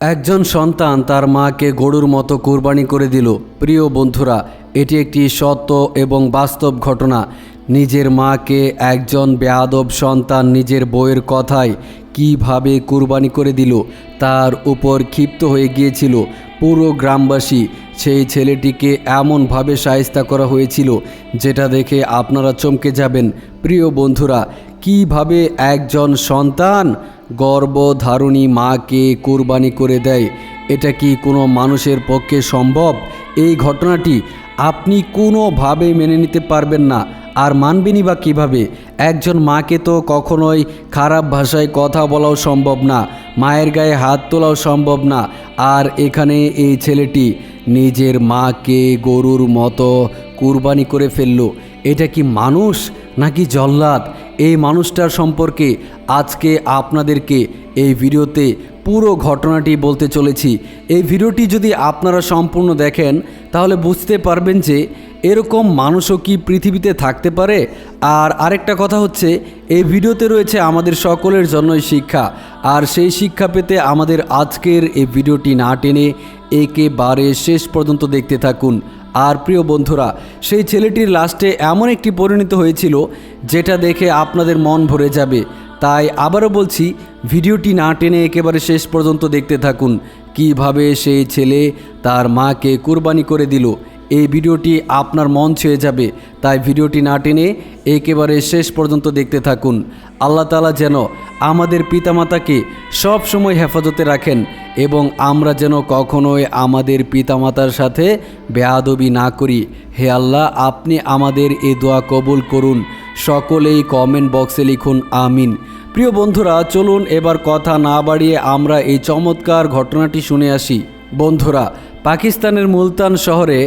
একজন সন্তান তার মাকে গরুর মতো কুরবানি করে দিল। প্রিয় বন্ধুরা, এটি একটি সত্য এবং বাস্তব ঘটনা। নিজের মাকে একজন বেয়াদব সন্তান নিজের বইয়ের কথায় কীভাবে কুরবানি করে দিল, তার উপর ক্ষিপ্ত হয়ে গিয়েছিল। পুরো গ্রামবাসী সেই ছেলেটিকে এমনভাবে সায়স্তা করা হয়েছিল, যেটা দেখে আপনারা চমকে যাবেন। প্রিয় বন্ধুরা কীভাবে একজন সন্তান গর্ভধারণী মাকে কুরবানি করে দেয়, এটা কি কোনো মানুষের পক্ষে সম্ভব? এই ঘটনাটি আপনি কোনোভাবে মেনে নিতে পারবেন না। আর মানবেনই বা কীভাবে? একজন মাকে তো কখনোই খারাপ ভাষায় কথা বলাও সম্ভব না, মায়ের গায়ে হাত তোলাও সম্ভব না। আর এখানে এই ছেলেটি নিজের মাকে গরুর মতো কুরবানি করে ফেলল। এটা কি মানুষ নাকি জল্লাদ? এই মানুষটার সম্পর্কে আজকে আপনাদেরকে এই ভিডিওতে পুরো ঘটনাটি বলতে চলেছি। এই ভিডিওটি যদি আপনারা সম্পূর্ণ দেখেন, তাহলে বুঝতে পারবেন যে এরকম মানুষও কি পৃথিবীতে থাকতে পারে। আর আরেকটা কথা হচ্ছে, এই ভিডিওতে রয়েছে আমাদের সকলের জন্যই শিক্ষা। আর সেই শিক্ষা পেতে আমাদের আজকের এই ভিডিওটি না টেনে একেবারে শেষ পর্যন্ত দেখতে থাকুন। আর প্রিয় বন্ধুরা, সেই ছেলেটির লাস্টে এমন একটি পরিণত হয়েছিল যেটা দেখে আপনাদের মন ভরে যাবে। তাই আবারও বলছি, ভিডিওটি না টেনে একেবারে শেষ পর্যন্ত দেখতে থাকুন। কীভাবে সেই ছেলে তার মাকে কুরবানি করে দিল এই ভিডিওটি আপনার মন ছুঁয়ে যাবে, তাই ভিডিওটি না টেনে একেবারে শেষ পর্যন্ত দেখতে থাকুন। আল্লাহ তালা যেন আমাদের পিতামাতাকে সব সময় হেফাজতে রাখেন এবং আমরা যেন কখনোই আমাদের পিতামাতার সাথে বেয়াদবি না করি। হে আল্লাহ, আপনি আমাদের এ দোয়া কবুল করুন। সকলেই কমেন্ট বক্সে লিখুন, আমিন। প্রিয় বন্ধুরা, চলুন এবার কথা না বাড়িয়ে আমরা এই চমৎকার ঘটনাটি শুনে আসি। বন্ধুরা, পাকিস্তানের মুলতান শহরে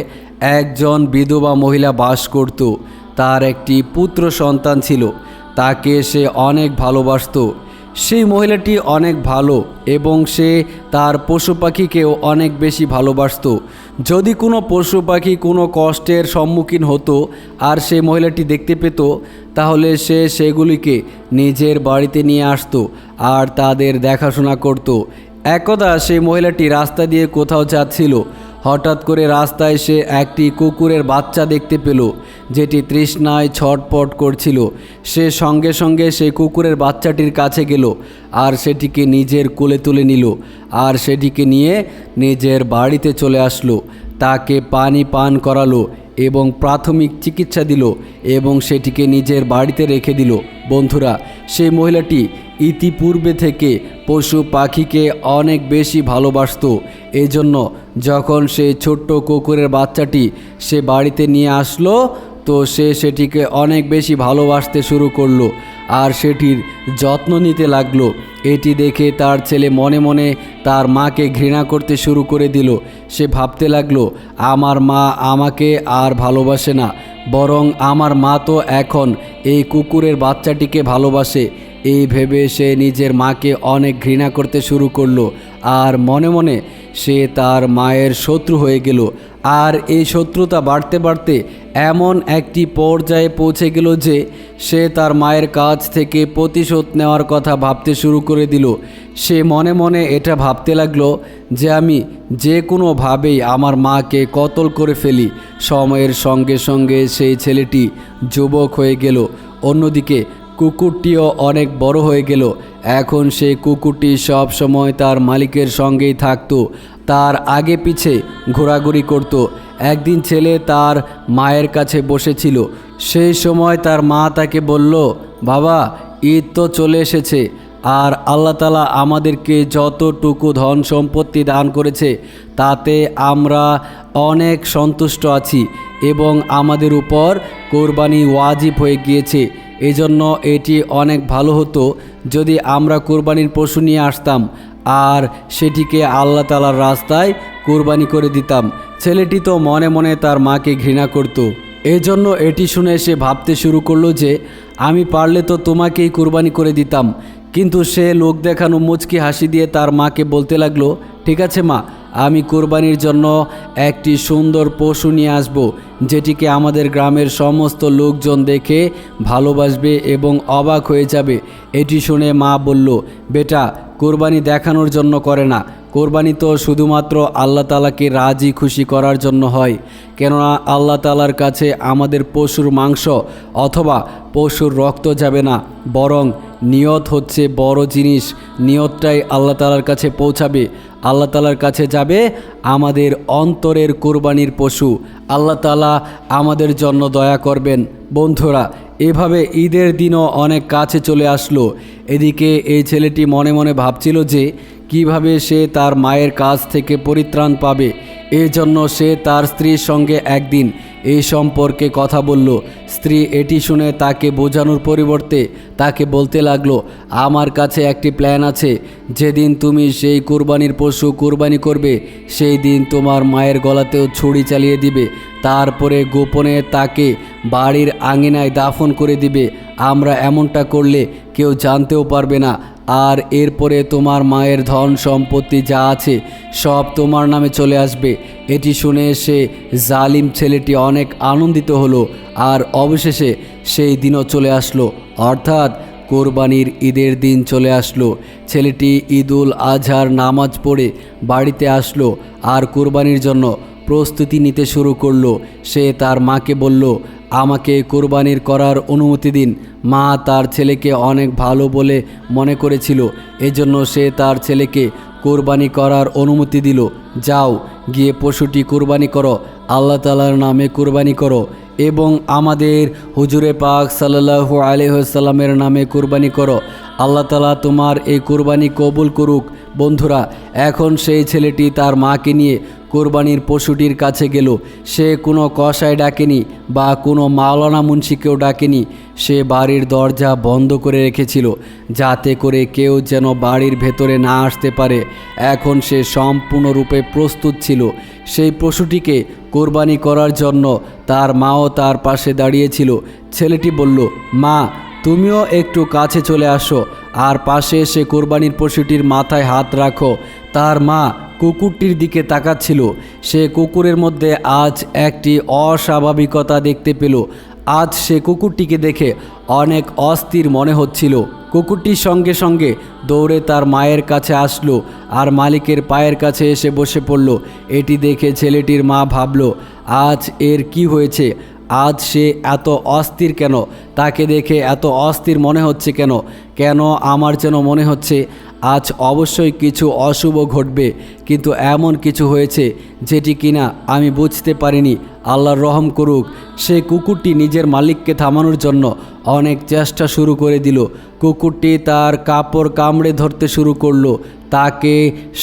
একজন বিধবা মহিলা বাস করত। তার একটি পুত্র সন্তান ছিল। তাকে সে অনেক ভালোবাসতো। সেই মহিলাটি অনেক ভালো এবং সে তার পশু পাখিকেও অনেক বেশি ভালোবাসত। যদি কোনো পশু পাখি কোনো কষ্টের সম্মুখীন হতো আর সেই মহিলাটি দেখতে পেত, তাহলে সে সেগুলিকে নিজের বাড়িতে নিয়ে আসতো আর তাদের দেখাশোনা করত। একদা সেই মহিলাটি রাস্তা দিয়ে কোথাও যাচ্ছিল। হঠাৎ করে রাস্তায় সে একটি কুকুরের বাচ্চা দেখতে পেল, যেটি তৃষ্ণায় ছটপট করছিল। সে সঙ্গে সঙ্গে সেই কুকুরের বাচ্চাটির কাছে গেল আর সেটিকে নিজের কোলে তুলে নিল আর সেটিকে নিয়ে নিজের বাড়িতে চলে আসলো। তাকে পানি পান করালো এবং প্রাথমিক চিকিৎসা দিল এবং সেটিকে নিজের বাড়িতে রেখে দিল। বন্ধুরা, সেই মহিলাটি ইতিপূর্বে থেকে পশু পাখিকে অনেক বেশি ভালোবাসত। এজন্য যখন সেই ছোট্ট কুকুরের বাচ্চাটি সে বাড়িতে নিয়ে আসলো, তো সে সেটিকে অনেক বেশি ভালোবাসতে শুরু করল আর সেটির যত্ন নিতে লাগল। এটি দেখে তার ছেলে মনে মনে তার মাকে ঘৃণা করতে শুরু করে দিল। সে ভাবতে লাগল, আমার মা আমাকে আর ভালোবাসে না, বরং আমার মা তো এখন এই কুকুরের বাচ্চাটিকে ভালোবাসে। এই ভেবে সে নিজের মাকে অনেক ঘৃণা করতে শুরু করল। আর মনে মনে সে তার মায়ের শত্রু হয়ে গেল। আর এই শত্রুতা বাড়তে বাড়তে এমন একটি পর্যায়ে পৌঁছে গেল যে সে তার মায়ের কাছ থেকে প্রতিশোধ নেওয়ার কথা ভাবতে শুরু করে দিল। সে মনে মনে এটা ভাবতে লাগল যে আমি যে কোনোভাবেই আমার মাকে কতল করে ফেলি। সময়ের সঙ্গে সঙ্গে সেই ছেলেটি যুবক হয়ে গেল। অন্যদিকে কুকুরটিও অনেক বড় হয়ে গেল। এখন সেই কুকুরটি সব সময় তার মালিকের সঙ্গেই থাকতো, তার আগে পিছে ঘোরাঘুরি করত। একদিন ছেলে তার মায়ের কাছে বসেছিল। সেই সময় তার মা তাকে বলল, বাবা, ঈদ তো চলে এসেছে, আর আল্লাহ তালা আমাদেরকে যতটুকু ধন সম্পত্তি দান করেছে, তাতে আমরা অনেক সন্তুষ্ট আছি এবং আমাদের উপর কোরবানি ওয়াজিব হয়ে গিয়েছে। এজন্য এটি অনেক ভালো হতো যদি আমরা কোরবানির পশু নিয়ে আসতাম আর সেটিকে আল্লাহ তালার রাস্তায় কোরবানি করে দিতাম। ছেলেটি তো মনে মনে তার মাকে ঘৃণা করত। এজন্য এটি শুনে সে ভাবতে শুরু করল যে, আমি পারলে তো তোমাকেই কোরবানি করে দিতাম। কিন্তু সে লোক দেখানো মুচকি হাসি দিয়ে তার মাকে বলতে লাগল, ঠিক আছে মা আমি কোরবানির জন্য একটি সুন্দর পশু নিয়ে আসব, যেটিকে আমাদের গ্রামের সমস্ত লোকজন দেখে ভালোবাসবে এবং অবাক হয়ে যাবে। এটি শুনে মা বলল, বেটা, কোরবানি দেখানোর জন্য করে না। কোরবানি তো শুধুমাত্র আল্লাহ তালাকে রাজি খুশি করার জন্য হয়। কেননা আল্লাহ তালার কাছে আমাদের পশুর মাংস অথবা পশুর রক্ত যাবে না, বরং নিয়ত হচ্ছে বড় জিনিস। নিয়তটাই আল্লাহ তালার কাছে পৌঁছাবে। আল্লাহ তালার কাছে যাবে আমাদের অন্তরের কোরবানির পশু। আল্লাহ তালা আমাদের জন্য দয়া করবেন। বন্ধুরা, এভাবে ঈদের দিনও অনেক কাছে চলে আসলো। এদিকে এই ছেলেটি মনে মনে ভাবছিল যে কীভাবে সে তার মায়ের কাছ থেকে পরিত্রাণ পাবে? এই জন্য সে তার স্ত্রীর সঙ্গে একদিন এই সম্পর্কে কথা বলল। স্ত্রী এটি শুনে তাকে বোঝানোর পরিবর্তে তাকে বলতে লাগল, আমার কাছে একটি প্ল্যান আছে। যেদিন তুমি সেই কুরবানির পশু কুরবানি করবে, সেই দিন তোমার মায়ের গলাতেও ছুরি চালিয়ে দিবে। তারপরে গোপনে তাকে বাড়ির আঙিনায় দাফন করে দিবে। আমরা এমনটা করলে কেউ জানতেও পারবে না। আর এরপরে তোমার মায়ের ধন সম্পত্তি যা আছে, সব তোমার নামে চলে আসবে। এটি শুনে সে জালিম ছেলেটি অনেক আনন্দিত হলো আর অবশেষে সেই দিনও চলে আসলো। অর্থাৎ কোরবানির ঈদের দিন চলে আসলো। ছেলেটি ঈদুল আজহার নামাজ পড়ে বাড়িতে আসলো আর কোরবানির জন্য প্রস্তুতি নিতে শুরু করল। সে তার মাকে বলল, আমাকে কোরবানির করার অনুমতি দিন। মা তার ছেলেকে অনেক ভালো বলে মনে করেছিল। এজন্য সে তার ছেলেকে কোরবানি করার অনুমতি দিল। যাও, গিয়ে পশুটি কোরবানি করো। আল্লাহ তালার নামে কোরবানি করো এবং আমাদের হুজুরে পাক সাল্লাহু আলহ্লামের নামে কোরবানি করো। আল্লাহ তালা তোমার এই কোরবানি কবুল করুক। বন্ধুরা, এখন সেই ছেলেটি তার মাকে নিয়ে কোরবানির পশুটির কাছে গেল। সে কোনো কষায় ডাকেনি বা কোনো মাওলানা মুন্সিকেও ডাকেনি। সে বাড়ির দরজা বন্ধ করে রেখেছিল যাতে করে কেউ যেন বাড়ির ভেতরে না আসতে পারে। এখন সে সম্পূর্ণরূপে প্রস্তুত ছিল। সেই পশুটিকে কোরবানি করার জন্য তার মাও তার পাশে দাঁড়িয়েছিল। ছেলেটি বলল, মা, তুমিও একটু কাছে চলে আসো। আর পাশে এসে কোরবানির পশুটির মাথায় হাত রাখো। তার মা কুকুরটির দিকে তাকাচ্ছিল। সে কুকুরের মধ্যে আজ একটি অস্বাভাবিকতা দেখতে পেল। আজ সে কুকুরটিকে দেখে অনেক অস্থির মনে হচ্ছিল। কুকুরটির সঙ্গে সঙ্গে দৌড়ে তার মায়ের কাছে আসলো আর মালিকের পায়ের কাছে এসে বসে পড়ল। এটি দেখে ছেলেটির মা ভাবল, আজ এর কি হয়েছে? আজ সে এত অস্থির কেন? তাকে দেখে এত অস্থির মনে হচ্ছে কেন? কেন আমার যেন মনে হচ্ছে? আজ অবশ্যই কিছু অশুভ ঘটবে, কিন্তু এমন কিছু হয়েছে যেটি কিনা আমি বুঝতে পারিনি। আল্লাহর রহম করুক, সে কুকুরটি নিজের মালিককে থামানোর জন্য অনেক চেষ্টা শুরু করে দিল। কুকুরটি তার কাপড় কামড়ে ধরতে শুরু করল। তাকে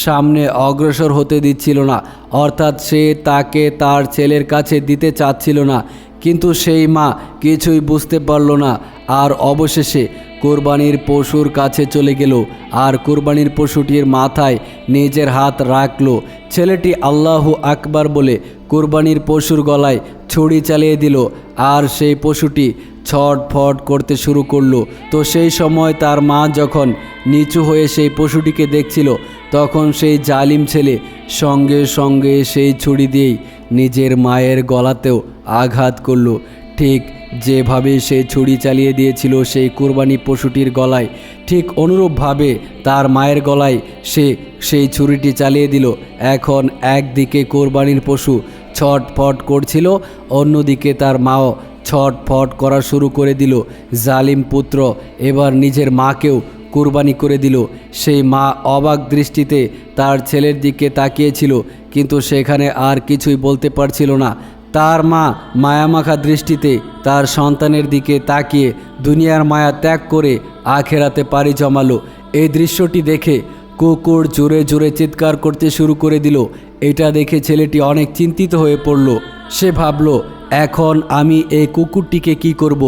সামনে অগ্রসর হতে দিচ্ছিল না, অর্থাৎ সে তাকে তার ছেলের কাছে দিতে চাচ্ছিল না। কিন্তু সেই মা কিছুই বুঝতে পারল না, আর অবশেষে কোরবানির পশুর কাছে চলে গেল আর কোরবানির পশুটির মাথায় নিজের হাত রাখল। ছেলেটি আল্লাহ আকবার বলে কোরবানির পশুর গলায় ছুরি চালিয়ে দিল আর সেই পশুটি ছটফট করতে শুরু করল। তো সেই সময় তার মা যখন নিচু হয়ে সেই পশুটিকে দেখছিল, তখন সেই জালিম ছেলে সঙ্গে সঙ্গে সেই ছুরি দিয়েই নিজের মায়ের গলাতেও আঘাত করল। ঠিক যেভাবে সে ছুরি চালিয়ে দিয়েছিল সেই কোরবানি পশুটির গলায়, ঠিক অনুরূপভাবে তার মায়ের গলায় সে সেই ছুরিটি চালিয়ে দিল। এখন একদিকে কোরবানির পশু ছটফট করছিল, অন্যদিকে তার মাও ছটফট করা শুরু করে দিল। জালিম পুত্র এবার নিজের মাকেও কুরবানি করে দিল। সেই মা অবাক দৃষ্টিতে তার ছেলের দিকে তাকিয়েছিল, কিন্তু সেখানে আর কিছুই বলতে পারছিল না। তার মা মায়ামাখা দৃষ্টিতে তার সন্তানের দিকে তাকিয়ে দুনিয়ার মায়া ত্যাগ করে আখেরাতে পাড়ি জমালো। এই দৃশ্যটি দেখে কুকুর জোরে জোরে চিৎকার করতে শুরু করে দিল। এটা দেখে ছেলেটি অনেক চিন্তিত হয়ে পড়ল। সে ভাবল, এখন আমি এই কুকুরটিকে কি করব?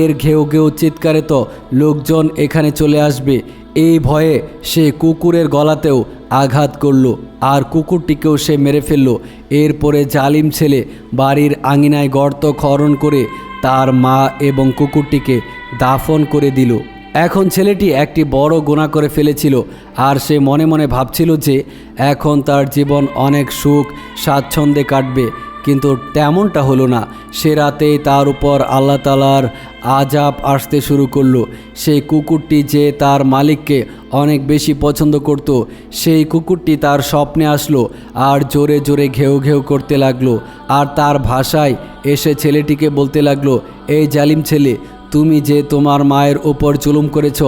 এর ঘেউ ঘেউ চিৎকারে তো লোকজন এখানে চলে আসবে। এই ভয়ে সে কুকুরের গলাতেও আঘাত করল আর কুকুরটিকেও সে মেরে ফেলল। এরপরে জালিম ছেলে বাড়ির আঙিনায় গর্ত খনন করে তার মা এবং কুকুরটিকে দাফন করে দিল। এখন ছেলেটি একটি বড় গোনা করে ফেলেছিল আর সে মনে মনে ভাবছিল যে এখন তার জীবন অনেক সুখ, স্বাচ্ছন্দ্যে কাটবে। কিন্তু তেমনটা হলো না। সে রাতেই তার উপর আল্লাহ তালার আজাব আসতে শুরু করল। সেই কুকুরটি যে তার মালিককে অনেক বেশি পছন্দ করত, সেই কুকুরটি তার স্বপ্নে আসলো আর জোরে জোরে ঘেউ ঘেউ করতে লাগল। আর তার ভাষায় এসে ছেলেটিকে বলতে লাগল এই জালিম ছেলে, তুমি যে তোমার মায়ের ওপর জুলুম করেছ,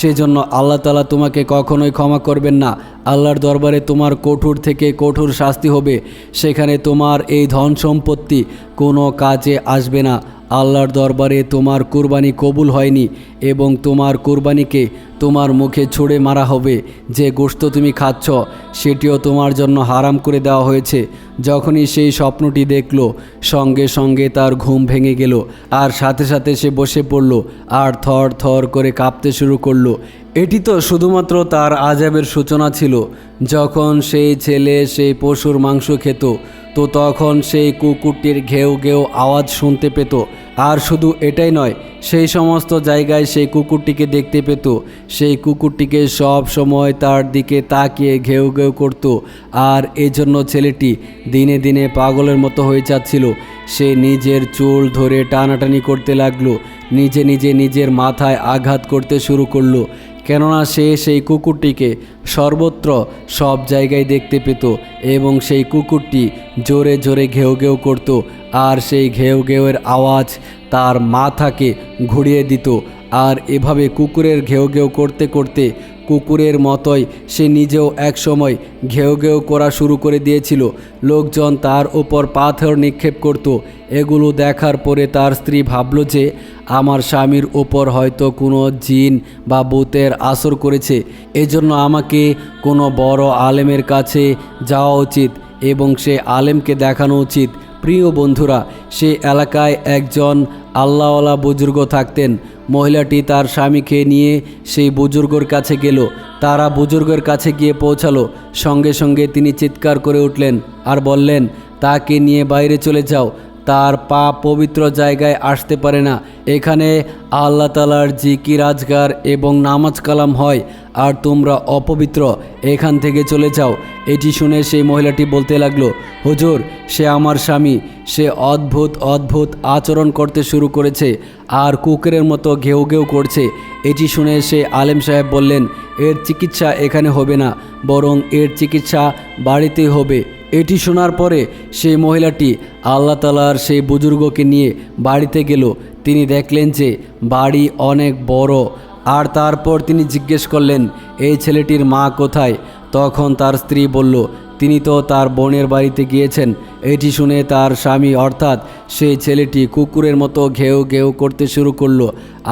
সেজন্য আল্লাহ তালা তোমাকে কখনোই ক্ষমা করবেন না। আল্লাহর দরবারে তোমার কঠোর থেকে কঠোর শাস্তি হবে। সেখানে তোমার এই ধন সম্পত্তি কোনো কাজে আসবে না। আল্লাহর দরবারে তোমার কুরবানি কবুল হয়নি এবং তোমার কুরবানিকে তোমার মুখে ছুঁড়ে মারা হবে। যে গোশত তুমি খাচ্ছ, সেটিও তোমার জন্য হারাম করে দেওয়া হয়েছে। যখনই সেই স্বপ্নটি দেখল, সঙ্গে সঙ্গে তার ঘুম ভেঙে গেল আর সাথে সাথে সে বসে পড়ল আর থর থর করে কাঁপতে শুরু করল। এটি তো শুধুমাত্র তার আজাবের সূচনা ছিল। যখন সেই ছেলে সেই পশুর মাংস খেত তো তখন সেই কুকুরটির ঘেউ ঘেউ আওয়াজ শুনতে পেত। আর শুধু এটাই নয়, সেই সমস্ত জায়গায় সেই কুকুরটিকে দেখতে পেত। সেই কুকুরটিকে সব সময় তার দিকে তাকিয়ে ঘেউ ঘেউ করত। আর এজন্য ছেলেটি দিনে দিনে পাগলের মতো হয়ে যাচ্ছিল। সে নিজের চুল ধরে টানাটানি করতে লাগল। নিজে নিজে নিজের মাথায় আঘাত করতে শুরু করল। কেননা সে সেই কুকুরটিকে সর্বত্র সব জায়গায় দেখতে পেত এবং সেই কুকুরটি জোরে জোরে ঘেউ ঘেউ করত আর সেই ঘেউ ঘেউয়ের আওয়াজ তার মাথাকে ঘুরিয়ে দিত। আর এভাবে কুকুরের ঘেউ ঘেউ করতে করতে কুকুরের মতোই সে নিজেও একসময় ঘেউ ঘেউ করা শুরু করে দিয়েছিল। লোকজন তার ওপর পাথর নিক্ষেপ করত। এগুলো দেখার পরে তার স্ত্রী ভাবল যে, আমার স্বামীর ওপর হয়তো কোনো জিন বা বুতের আসর করেছে। এজন্য আমাকে কোনো বড় আলেমের কাছে যাওয়া উচিত এবং সে আলেমকে দেখানো উচিত। প্রিয় বন্ধুরা, সে এলাকায় একজন আল্লাহওয়ালা বুজুর্গ থাকতেন। মহিলাটি তার স্বামীকে নিয়ে সেই বুজুর্গর কাছে গেল। তারা বুজুর্গের কাছে গিয়ে পৌঁছালো। সঙ্গে সঙ্গে তিনি চিৎকার করে উঠলেন আর বললেন, তাকে নিয়ে বাইরে চলে যাও। তার পা পবিত্র জায়গায় আসতে পারে না। এখানে আল্লাহ তালার জিকির, আজগার এবং নামাজ কালাম হয়, আর তোমরা অপবিত্র। এখান থেকে চলে যাও। এটি শুনে সেই মহিলাটি বলতে লাগল, হুজুর, সে আমার স্বামী। সে অদ্ভুত অদ্ভুত আচরণ করতে শুরু করেছে, আর কুকুরের মতো ঘেউ ঘেউ করছে। এটি শুনে সে আলেম সাহেব বললেন, এর চিকিৎসা এখানে হবে না, বরং এর চিকিৎসা বাড়িতেই হবে। এটি শোনার পরে সেই মহিলাটি আল্লাহ তালার সেই বুজুর্গকে নিয়ে বাড়িতে গেল। তিনি দেখলেন যে বাড়ি অনেক বড়। আর তারপর তিনি জিজ্ঞেস করলেন, এই ছেলেটির মা কোথায়? তখন তার স্ত্রী বলল তিনি তো তার বোনের বাড়িতে গিয়েছেন। এটি শুনে তার স্বামী অর্থাৎ সেই ছেলেটি কুকুরের মতো ঘেউ ঘেউ করতে শুরু করল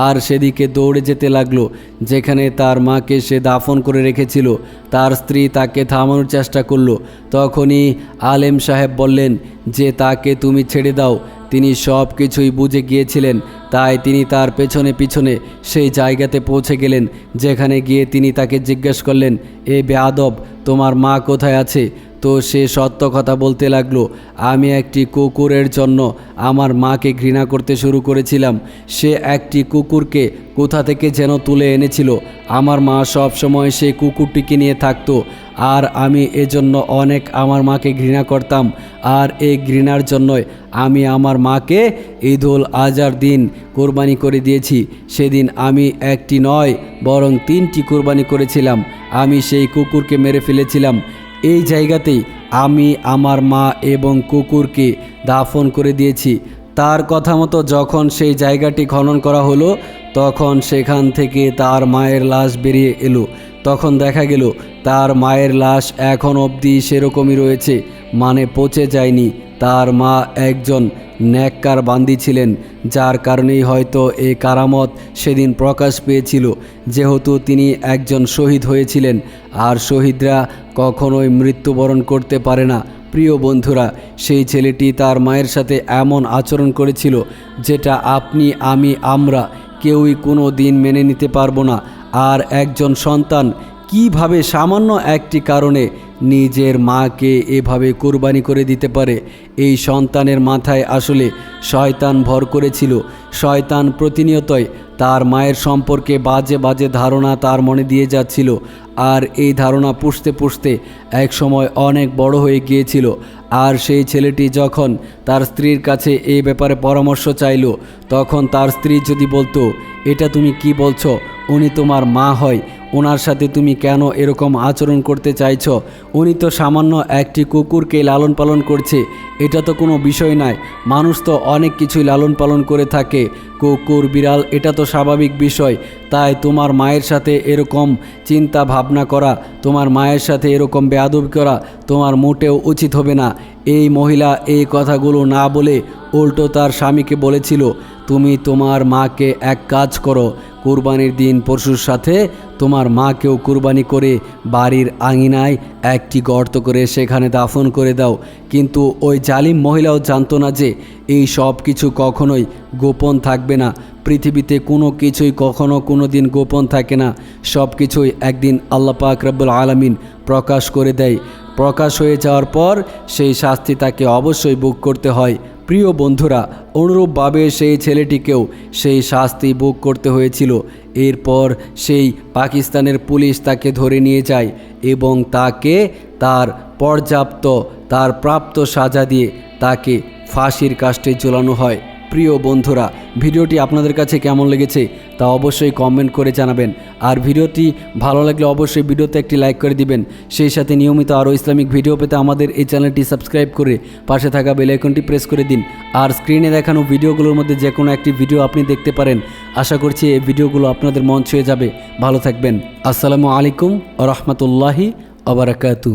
আর সেদিকে দৌড়ে যেতে লাগল, যেখানে তার মাকে সে দাফন করে রেখেছিল। তার স্ত্রী তাকে থামানোর চেষ্টা করল। তখনই আলেম সাহেব বললেন, যে তাকে তুমি ছেড়ে দাও। তিনি সব কিছুই বুঝে গিয়েছিলেন। তাই তিনি তার পেছনে পিছনে সেই জায়গাতে পৌঁছে গেলেন, যেখানে গিয়ে তিনি তাকে জিজ্ঞেস করলেন, এ বেয়াদব তোমার মা কোথায় আছে? তো সে সত্য কথা বলতে লাগল, আমি একটি কুকুরের জন্য আমার মাকে ঘৃণা করতে শুরু করেছিলাম। সে একটি কুকুরকে কোথা থেকে যেন তুলে এনেছিল। আমার মা সব সময় সেই কুকুরটিকে নিয়ে থাকতো, আর আমি এজন্য অনেক আমার মাকে ঘৃণা করতাম। আর এই ঘৃণার জন্যই আমি আমার মাকে ঈদুল আজার দিন কোরবানি করে দিয়েছি। সেদিন আমি একটি নয়, বরং তিনটি কোরবানি করেছিলাম। আমি সেই কুকুরকে মেরে ফেলেছিলাম। এই জায়গাতেই আমি আমার মা এবং কুকুরকে দাফন করে দিয়েছি। তার কথা মতো যখন সেই জায়গাটি খনন করা হলো, তখন সেখান থেকে তার মায়ের লাশ বেরিয়ে এলো। তখন দেখা গেল, তার মায়ের লাশ এখন অবধি সেরকমই রয়েছে মানে পচে যায়নি। তার মা একজন ন্যাক্কার বান্দি ছিলেন, যার কারণেই হয়তো এ কারামত সেদিন প্রকাশ পেয়েছিল। যেহেতু তিনি একজন শহীদ হয়েছিলেন, আর শহীদরা কখনোই মৃত্যুবরণ করতে পারে না। প্রিয় বন্ধুরা, সেই ছেলেটি তার মায়ের সাথে এমন আচরণ করেছিল, যেটা আপনি, আমি, আমরা কেউই কোনো দিন মেনে নিতে পারব না। আর একজন সন্তান কীভাবে সামান্য একটি কারণে নিজের মাকে এভাবে কোরবানি করে দিতে পারে। এই সন্তানের মাথায় আসলে শয়তান ভর করেছিল। শয়তান প্রতিনিয়তই তার মায়ের সম্পর্কে বাজে বাজে ধারণা তার মনে দিয়ে যাচ্ছিল। আর এই ধারণা পুষতে পুষতে এক সময় অনেক বড় হয়ে গিয়েছিল। আর সেই ছেলেটি যখন তার স্ত্রীর কাছে এই ব্যাপারে পরামর্শ চাইল, তখন তার স্ত্রী যদি বলতো, এটা তুমি কি বলছো? উনি তোমার মা হয়। ওনার সাথে তুমি কেন এরকম আচরণ করতে চাইছ? উনি তো সামান্য একটি কুকুরকে লালন পালন করছে। এটা তো কোনো বিষয় নয়। মানুষ তো অনেক কিছুই লালন পালন করে থাকে। কুকুর, বিড়াল, এটা তো স্বাভাবিক বিষয়। তাই তোমার মায়ের সাথে এরকম চিন্তা ভাবনা করা, তোমার মায়ের সাথে এরকম বেয়াদবি করা তোমার মোটেও উচিত হবে না। এই মহিলা এই কথাগুলো না বলে উল্টো তার স্বামীকে বলেছিল, তুমি তোমার মাকে এক কাজ করো কুরবানির দিন পরশুর সাথে তোমার মাকেও কুরবানি করে বাড়ির আঙিনায় একটি গর্ত করে সেখানে দাফন করে দাও। কিন্তু ওই জালিম মহিলাও জানতো না যে এই সব কিছু কখনোই গোপন থাকবে না। পৃথিবীতে কোনো কিছুই কখনো কোনো দিন গোপন থাকে না। সব কিছুই একদিন আল্লাহ পাক রব্বুল আলমিন প্রকাশ করে দেয়। প্রকাশ হয়ে যাওয়ার পর সেই শাস্তি তাকে অবশ্যই বুক করতে হয়। প্রিয় বন্ধুরা, অনুরূপভাবে সেই ছেলেটিকেও সেই শাস্তি বুক করতে হয়েছিল। এরপর সেই পাকিস্তানের পুলিশ তাকে ধরে নিয়ে যায় এবং তাকে তার পর্যাপ্ত, তার প্রাপ্ত সাজা দিয়ে তাকে ফাঁসির কাস্টে ঝোলানো হয়। প্রিয় বন্ধুরা, ভিডিওটি আপনাদের কাছে কেমন লেগেছে তা অবশ্যই কমেন্ট করে জানাবেন। আর ভিডিওটি ভালো লাগলে অবশ্যই ভিডিওতে একটি লাইক করে দিবেন। সেই সাথে নিয়মিত আরও ইসলামিক ভিডিও পেতে আমাদের এই চ্যানেলটি সাবস্ক্রাইব করে পাশে থাকা বেল আইকনটি প্রেস করে দিন। আর স্ক্রিনে দেখানো ভিডিওগুলোর মধ্যে যে কোনো একটি ভিডিও আপনি দেখতে পারেন। আশা করছি এই ভিডিওগুলো আপনাদের মন ছুঁয়ে যাবে। ভালো থাকবেন। আসসালামু আলাইকুম রহমতুল্লাহি আবরাকাতু